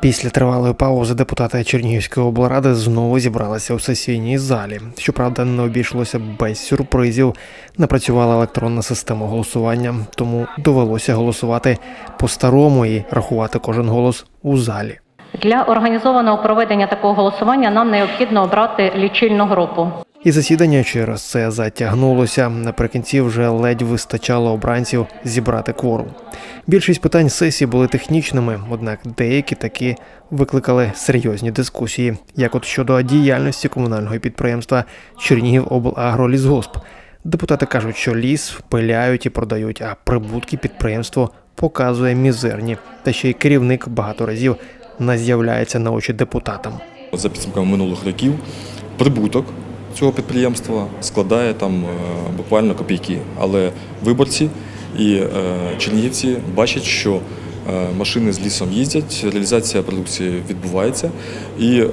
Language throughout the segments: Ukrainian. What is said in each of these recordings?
Після тривалої паузи депутати Чернігівської облради знову зібралися у сесійній залі. Щоправда, не обійшлося без сюрпризів. Не працювала електронна система голосування, тому довелося голосувати по-старому і рахувати кожен голос у залі. Для організованого проведення такого голосування нам необхідно обрати лічильну групу. І засідання через це затягнулося. Наприкінці вже ледь вистачало обранців зібрати кворум. Більшість питань сесії були технічними, однак деякі таки викликали серйозні дискусії, як от щодо діяльності комунального підприємства Чернігівоблагролісгосп. Депутати кажуть, що ліс пиляють і продають, а прибутки підприємство показує мізерні. Та ще й керівник багато разів не з'являється на очі депутатам. За підсумками минулих років прибуток цього підприємства складає там е, буквально копійки. Але виборці і е, чернігівці бачать, що е, машини з лісом їздять, реалізація продукції відбувається, і е,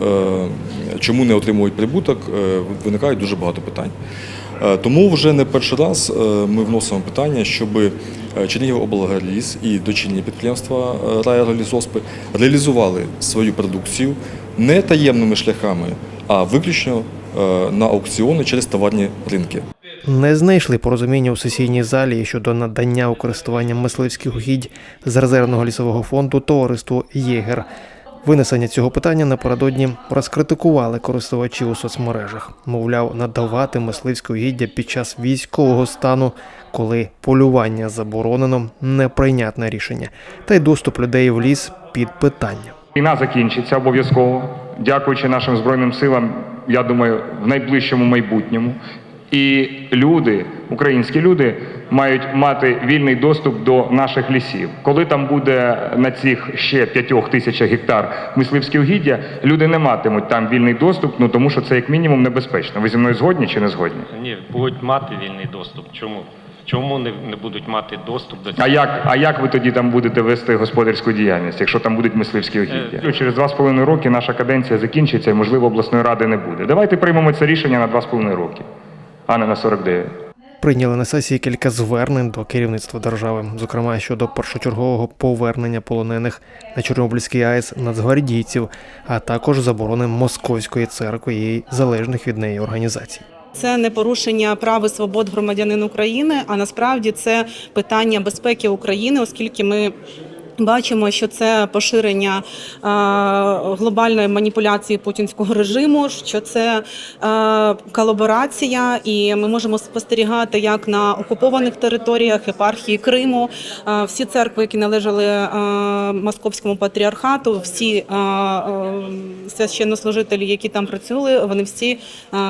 чому не отримують прибуток, е, виникають дуже багато питань. Е, Тому вже не перший раз е, ми вносимо питання, щоб Чернігівоблагроліс і дочільні підприємства е, райролізоспи реалізували свою продукцію не таємними шляхами, а виключно е, на аукціони через товарні ринки. Не знайшли порозуміння у сесійній залі щодо надання у користування мисливських угідь з резервного лісового фонду товариству Єгер. Винесення цього питання напередодні розкритикували користувачі у соцмережах. Мовляв, надавати мисливське угіддя під час військового стану, коли полювання заборонено, неприйнятне рішення, та й доступ людей в ліс під питання. Війна закінчиться обов'язково, дякуючи нашим Збройним силам, я думаю, в найближчому майбутньому. І люди, українські люди, мають мати вільний доступ до наших лісів. Коли там буде на цих ще п'ятьох тисячах гектар мисливські угіддя, люди не матимуть там вільний доступ, ну тому що це як мінімум небезпечно. Ви зі мною згодні чи не згодні? Ні, будуть мати вільний доступ. Чому? Чому не, не будуть мати доступ до А як, а як ви тоді там будете вести господарську діяльність, якщо там будуть мисливські угіддя? Через два з половиною роки наша каденція закінчиться і, можливо, обласної ради не буде. Давайте приймемо це рішення на два з половиною роки, а не на 49. Прийняли на сесії кілька звернень до керівництва держави, зокрема щодо першочергового повернення полонених на Чорнобильський АЕС нацгвардійців, а також заборони московської церкви і залежних від неї організацій. Це не порушення прав і свобод громадянин України, а насправді це питання безпеки України, оскільки ми. Бачимо, що це поширення глобальної маніпуляції путінського режиму, що це колаборація, і ми можемо спостерігати, як на окупованих територіях епархії Криму, всі церкви, які належали московському патріархату, всі священнослужителі, які там працювали, вони всі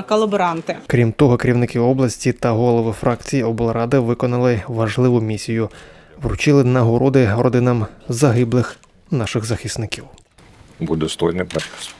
колаборанти. Крім того, керівники області та голови фракцій облради виконали важливу місію, вручили нагороди родинам загиблих наших захисників. Буде стойний переказ.